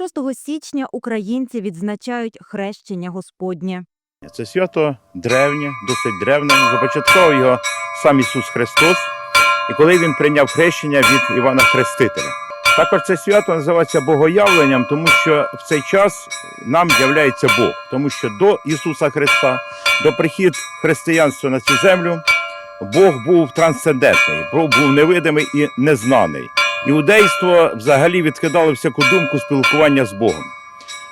6 січня українці відзначають хрещення Господнє. Це свято древнє, досить древне. Започаткував його сам Ісус Христос, і коли Він прийняв хрещення від Івана Хрестителя. Також це свято називається Богоявленням, тому що в цей час нам являється Бог, тому що до Ісуса Христа, до прихід християнства на цю землю, Бог був трансцендентний, Бог був невидимий і незнаний. Іудейство взагалі відкидало всяку думку спілкування з Богом.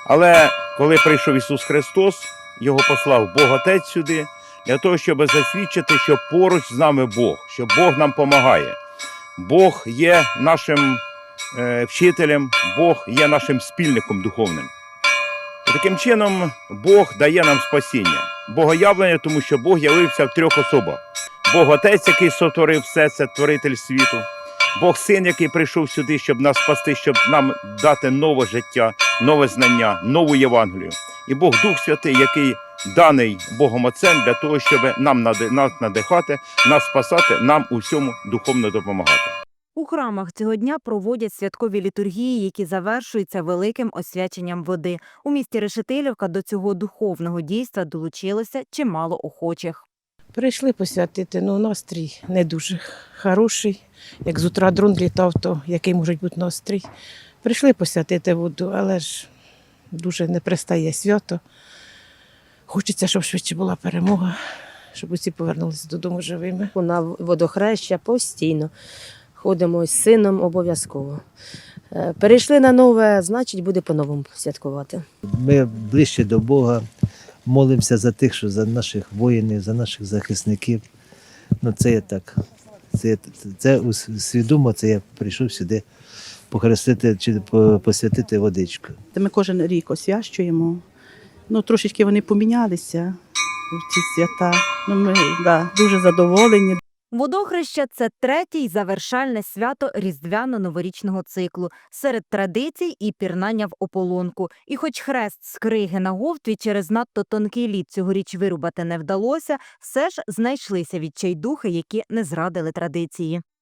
Але коли прийшов Ісус Христос, його послав Бог Отець сюди для того, щоб засвідчити, що поруч з нами Бог, що Бог нам допомагає. Бог є нашим е, вчителем, Бог є нашим спільником духовним. І таким чином Бог дає нам спасіння. Богоявлення, тому що Бог явився в трьох особах: Бог Отець, який сотворив все це, творитель світу, Бог Син, який прийшов сюди, щоб нас спасти, щоб нам дати нове життя, нове знання, нову Євангелію. І Бог Дух Святий, який даний Богом Отцем для того, щоб нам нас надихати, нас спасати, нам у всьому духовно допомагати. У храмах цього дня проводять святкові літургії, які завершуються великим освяченням води. У місті Решетилівка до цього духовного дійства долучилося чимало охочих. Прийшли посвятити, ну настрій не дуже хороший. Як з утра дрон літав, то який може бути настрій. Прийшли посвятити воду, але ж дуже не пристає свято. Хочеться, щоб швидше була перемога, щоб усі повернулися додому живими. на водохреща постійно. Ходимо з сином обов'язково. Е, Перейшли на нове, значить, буде по-новому святкувати. Ми ближче до Бога, молимося за тих, що за наших воїнів, за наших захисників. Ну, це я так. Це, це свідомо, це я прийшов сюди похрестити чи посвятити водичку. Ми кожен рік освящуємо. Ну, трошечки вони помінялися в ці свята. Ну, ми да, дуже задоволені. Водохреща це третє й завершальне свято різдвяно-новорічного циклу серед традицій і пірнання в ополонку. І хоч хрест з криги на говтві через надто тонкий лід цьогоріч вирубати не вдалося, все ж знайшлися відчайдухи, які не зрадили традиції.